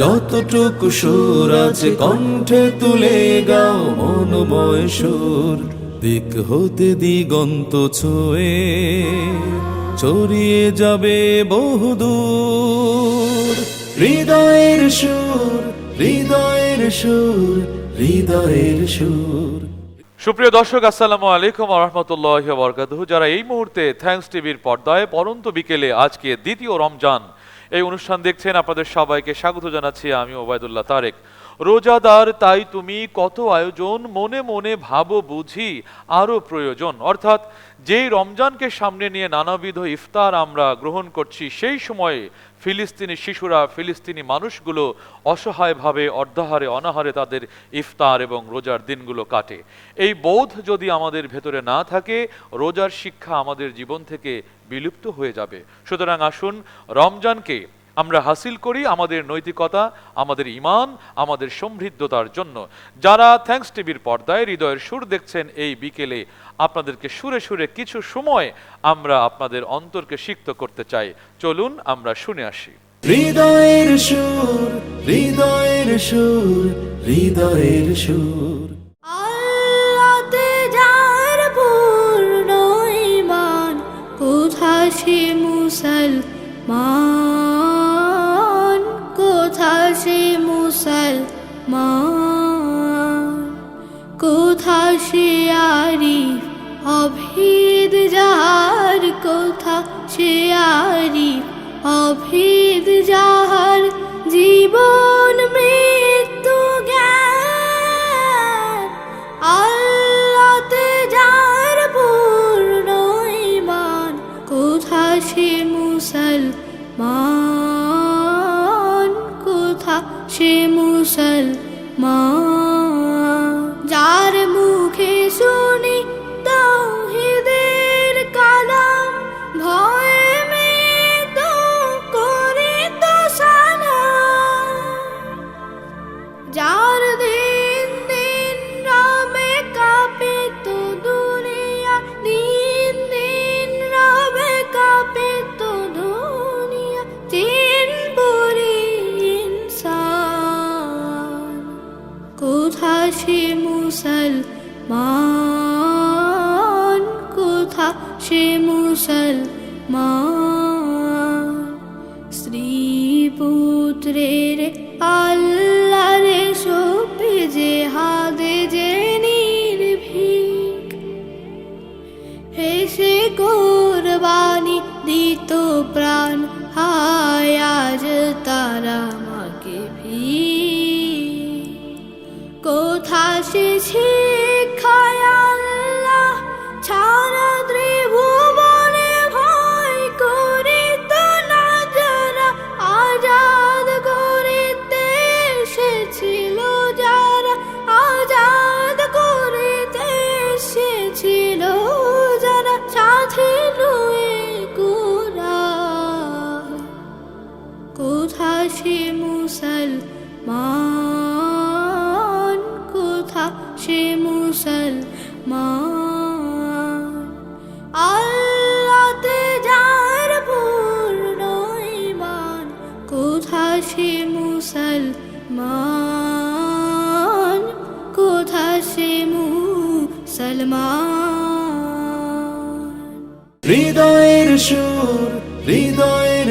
যতটুকু সুর আছে কণ্ঠে তুলে গাও মনোময় সুর। দিক হতে দিগন্ত ছুঁয়ে ছড়িয়ে যাবে বহুদূর। হৃদয়ের সুর হৃদয়ের সুর হৃদয়ের সুর। সুপ্রিয় দর্শক, আসসালামু আলাইকুম রহমতুল্লাহ বরকাতুহ। যারা এই মুহূর্তে থ্যাঙ্কস টিভির পর্দায়, পরন্ত বিকেলে আজকে দ্বিতীয় রমজান এই অনুষ্ঠান দেখছেন আপনাদের সবাইকে স্বাগত জানাচ্ছি আমি ওবায়দুল্লাহ তারেক। রোজাদার, তাই তুমি কত আয়োজন মনে মনে ভাবো বুঝি আরও প্রয়োজন। অর্থাৎ যেই রমজানকে সামনে নিয়ে নানাবিধ ইফতার আমরা গ্রহণ করছি, সেই সময়ে ফিলিস্তিনি শিশুরা, ফিলিস্তিনি মানুষগুলো অসহায়ভাবে, অর্ধাহারে, অনাহারে তাদের ইফতার এবং রোজার দিনগুলো কাটে। এই বোধ যদি আমাদের ভেতরে না থাকে, রোজার শিক্ষা আমাদের জীবন থেকে বিলুপ্ত হয়ে যাবে। সুতরাং আসুন রমজানকে আমরা হাসিল করি আমাদের নৈতিকতা আমাদের ইমান আমাদের সমৃদ্ধতার জন্য। যারা থ্যাঙ্কস টিভির পর্দায় হৃদয়ের সুর দেখছেন এই বিকেলে আপনাদেরকে সুরে সুরে কিছু সময় আমরা আপনাদের অন্তরকে সিক্ত করতে চাই। চলুন আমরা শুনে আসি। হৃদয়ের সুর হৃদয়ের সুর হৃদয়ের সুর। পূর্ণ ঈমান কোথা সে মুসলমান? আরিফ অভেদ যাহার কথা আরিফ অভেদ যাহার জীবন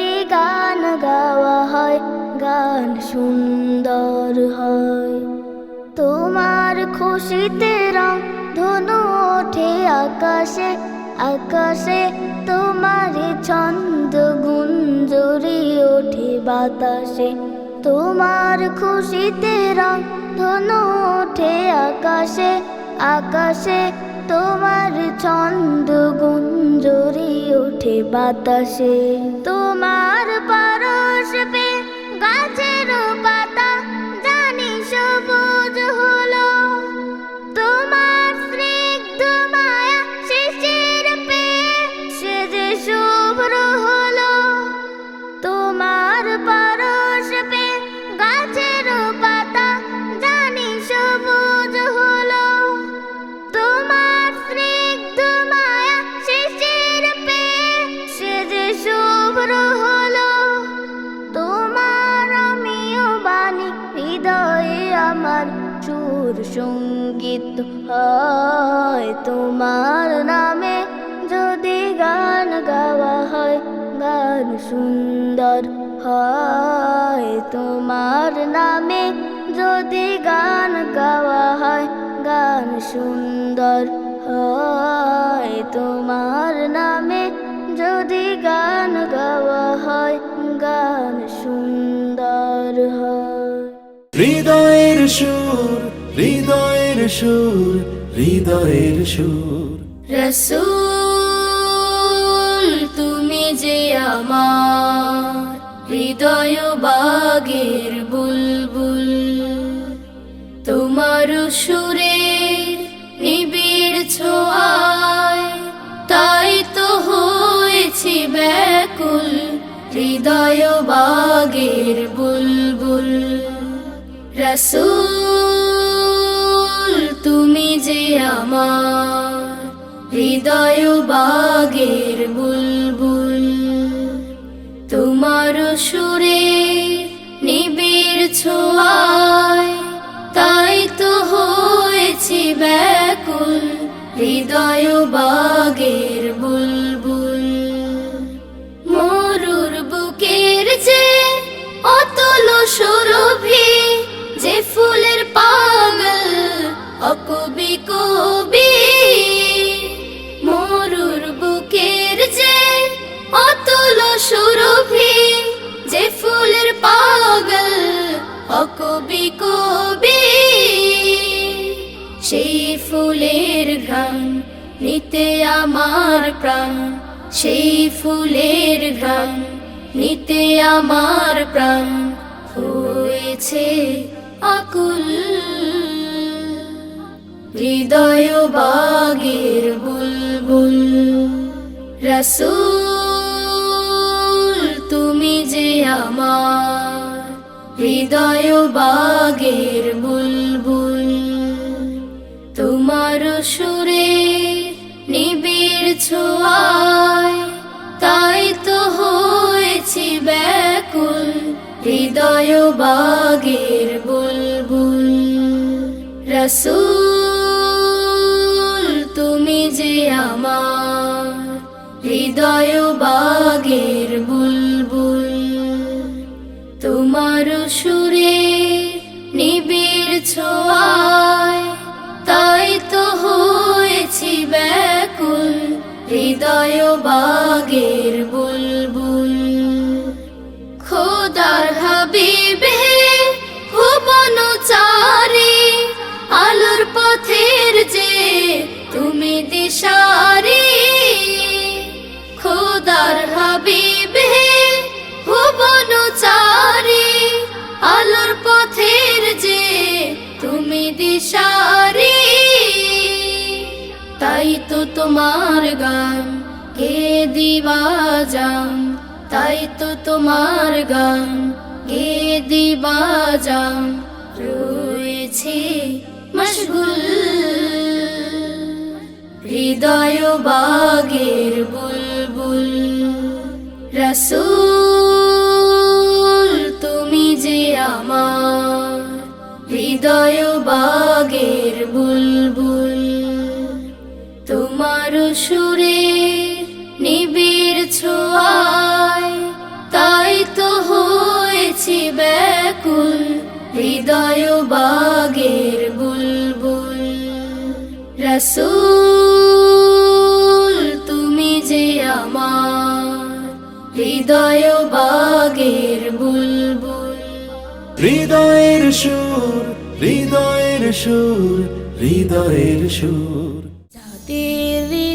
যদি গান গাওয়া হয়, গান সুন্দর হয়। তোমার খুশিতে রং ধনু ওঠে আকাশে আকাশে তোমার ছন্দ গুঞ্জরি ওঠে বাতাসে। তোমার খুশিতে রং ধনু ওঠে আকাশে আকাশে তোমার চন্দ গুঞ্জরি ওঠে বাতাসে। তোমার পরশ পে গাছের সুন্দর হয়। তোমার নামে যদি গান গাওয়া হয় গান সুন্দর হয়। তোমার নামে যদি গান গাওয়া হয় গান সুন্দর হয়। হৃদয়ের সুর হৃদয়ের সুর হৃদয়ের সুর। রসুল আমার হৃদয় বাগের বুলবুল। তোমার সুরে নিবিড় ছোঁয়ায়, তাই তো হয়েছি ব্যাকুল হৃদয় বাগের বুলবুল। রসুল, তুমি যে আমার হৃদয় বাগের বুলবুল। সুরে নিবিড় ছোঁয়ায় তাই তো হয়েছি ব্যাকুল হৃদয় বাগের বুলবুল পাগল অকবি কবি। সেই ফুলের ঘ্রাণ নিতে আমার প্রাণ, সেই ফুলের ঘ্রাণ নিতে আমার প্রাণ। হয়েছে আকুল, হৃদয় বাগের বুলবুল। রসুল তুমি যে আমার হৃদয় বাগের বুলবুল, তোমার সুরে নিবিড় ছোঁয়ায়, তাই তো হয়েছি ব্যাকুল, হৃদয় বাগের বুলবুল। রসুল, তুমি যে আমার হৃদয় বাগের বুলবুল ছোঁয়ায় তাই তো হয়েছি ব্যাকুল হৃদয় বাগের বুলবুল তোমার গান গে দিবা যান তাই তো তোমার গান গে দিবা যান রয়েছে মশগুল। হৃদয় বাগের বুলবুল। রসুল, তুমি যে আমার, হৃদয় বাগের বুলবুল সুরে নিবিড় ছোঁয়ায়, তাই তো হয়েছি ব্যাকুল, হৃদয় বাগের বুলবুল। রসুল, তুমি যে আমার হৃদয় বাগের বুলবুল। হৃদয়ের সুর হৃদয়ের সুর হৃদয়ের সুর।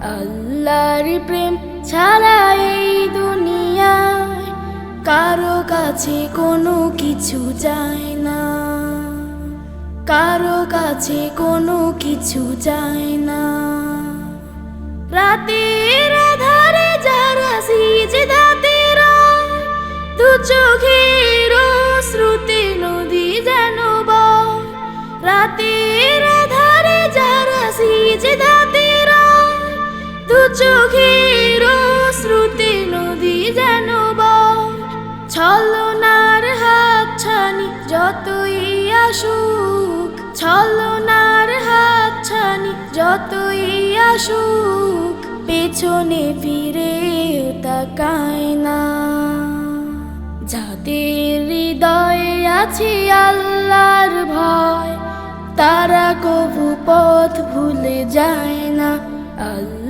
আল্লাহর প্রেম ছাড়া এই দুনিয়ায় কারও কাছে কোনো কিছু যায় না। কারও কাছে কোনো কিছু যায় না। রাতের আধারে যারা সিজদাতে রয়, দু চোখের শ্রুতি নদী যেন রাতের আধারে যারা সিজদাতে রয় চোখের শ্রুতি নদী যেন ছলনার হাত ছানি যতই আসুক, ছলনার হাত ছানি যতই আসুক, পেছনে ফিরে তাকায় না। যাদের হৃদয়ে আছে আল্লাহর ভয়, তারা কবু পথ ভুলে যায় না।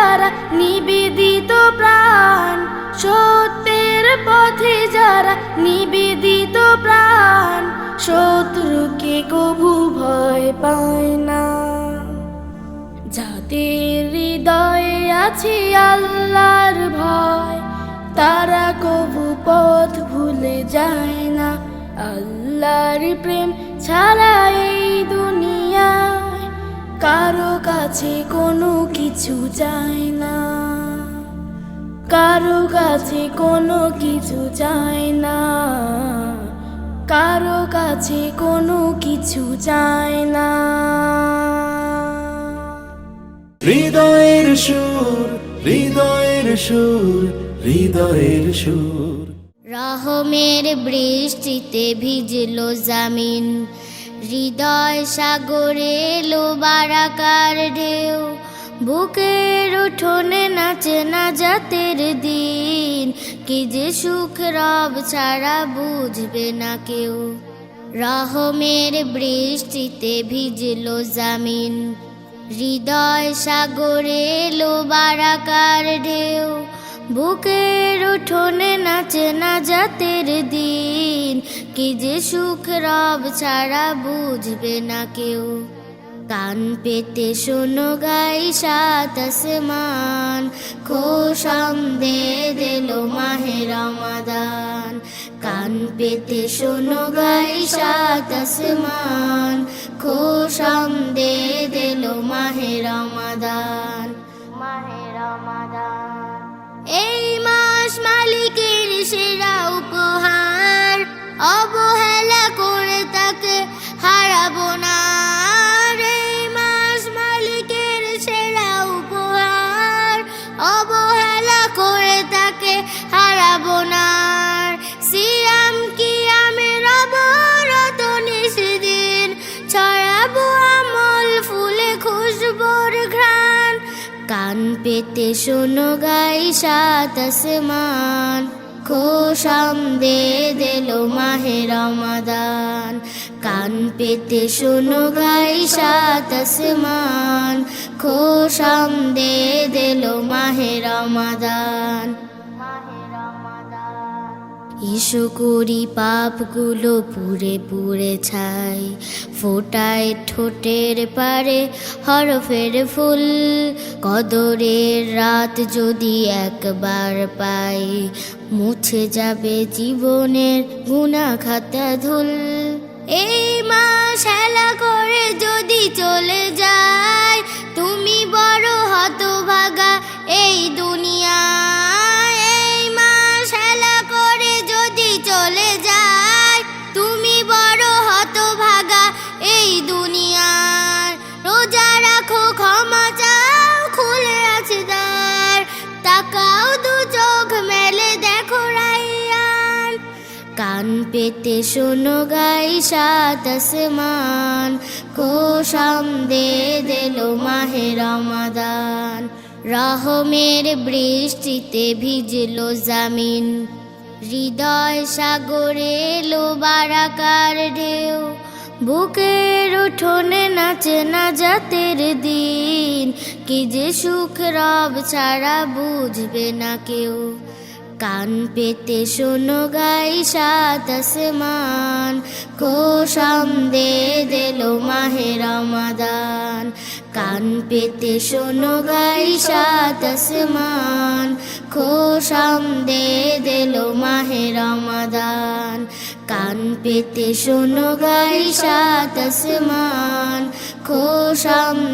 যারা নিবেদিত প্রাণ, সত্যের পথে যারা নিবেদিত প্রাণ, শত্রুকে কভু ভয় পায় না। যাদের হৃদয়ে আছে আল্লাহর ভয়, তারা কবু পথ ভুলে যায় না। আল্লাহর প্রেম ছাড়া এই দুনিয়ায় কারও কাছে কোনো কিছু যায় না। কারও কাছে কোনো কিছু চায় না। কারও কাছে কোনো কিছু চায় না। হৃদয়ের সুর হৃদয়ের সুর হৃদয়ের সুর। রহমের বৃষ্টিতে ভিজলো জামিন। হৃদয় সাগরে এলো বারাকার ঢেউ। বুকের উঠোনে নাচে না জাতের দিন। কি যে সুখ রব ছাড়া বুঝবে না কেউ। রহমের বৃষ্টিতে ভিজলো জামিন। হৃদয় সাগরে এলো বারাকার ঢেউ। বুকের উঠোনে নাচে না জাতের দিন। কি যে সুখ রব ছাড়া বুঝবে না কেউ। কান পেতে শোনো গাই সাত আসমান। খোশাম দে দিল মাহে রমাদান। কান পেতে শোনো গাই সাত আসমান। খোশাম দে দিল মাহে রমাদান। মাহে রমাদান। এই মাস মালিকের সেরা উপহার অবহেলা করে তাকে হারাবো না। পেতে শোনো গাই সাত আসমান। খোশাম দে দিল মাহে রমাদান। কান পেতে শোনো গাই সাত আসমান। খোশাম দে দিল মাহে রমাদান। ইসু করি পাপগুলো পুরে পুরে ছাই, ফোটায় ঠোঁটের পারে হরফের ফুল। কদরের রাত যদি একবার পাই, মুছে যাবে জীবনের গুণা খাতা ধুল। এই মা হেলা করে যদি চলে যায় পেতে শোনো গাই সাত আসমান। কোশাম দে দিল মাহে রমাদান। রহমের বৃষ্টিতে ভিজলো জামিন। হৃদয় সাগরে এলো বারাকার ঢেউ। বুকের উঠোনে নাচে না জাতের দিন। কি যে সুখ রব ছাড়া বুঝবে না কেউ। কান পেতে শোনো গাই সাত আসমান। দে দিল মাহে রমাদান। কান পেতে শোনো গাই সাত আসমান। খোশাম দে দিল মাহে রমাদান। কান পেতে শোনো গাই সাত আসমান।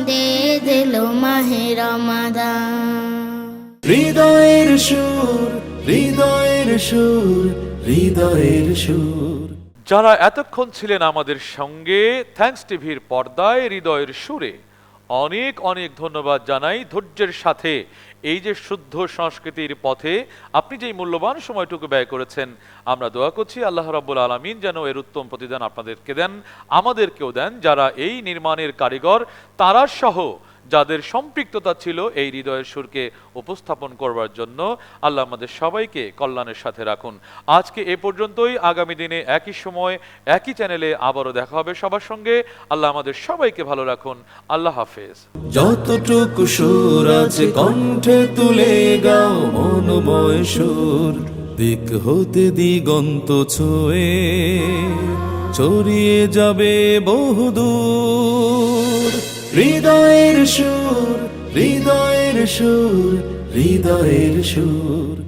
দে দিল মাহে রমাদান। হৃদয়ের সুর হৃদয়ের সুর হৃদয়ের সুর। যারা এতক্ষণ ছিলেন আমাদের সঙ্গে থ্যাঙ্কস টিভির পর্দায়, হৃদয়ের সুরে, অনেক অনেক ধন্যবাদ জানাই ধৈর্যের সাথে। এই যে শুদ্ধ সংস্কৃতির পথে আপনি যেই মূল্যবান সময়টুকু ব্যয় করেছেন, আমরা দোয়া করছি আল্লাহ রাব্বুল আলমিন যেন এর উত্তম প্রতিদান আপনাদেরকে দেন, আমাদেরকেও দেন, যারা এই নির্মাণের কারিগর তারা সহ যাদের সম্পৃক্ততা ছিল এই হৃদয়ের সুরকে উপস্থাপন করবার জন্য, আল্লাহ আমাদের সবাইকে কল্যাণের সাথে রাখুন। আজকে এ পর্যন্তই। আগামী দিনে একই সময়, একই চ্যানেলে আবারও দেখা হবে সবার সঙ্গে। আল্লাহ আমাদের সবাইকে ভালো রাখুন। আল্লাহ হাফেজ। যতটুকু সুর আছে কণ্ঠে তুলে গাও মনোময় সুর। দিক হতে দিগন্ত ছুঁয়ে ছড়িয়ে যাবে বহুদূর। হৃদয়ের সুর হৃদয়ের সুর হৃদয়ের সুর।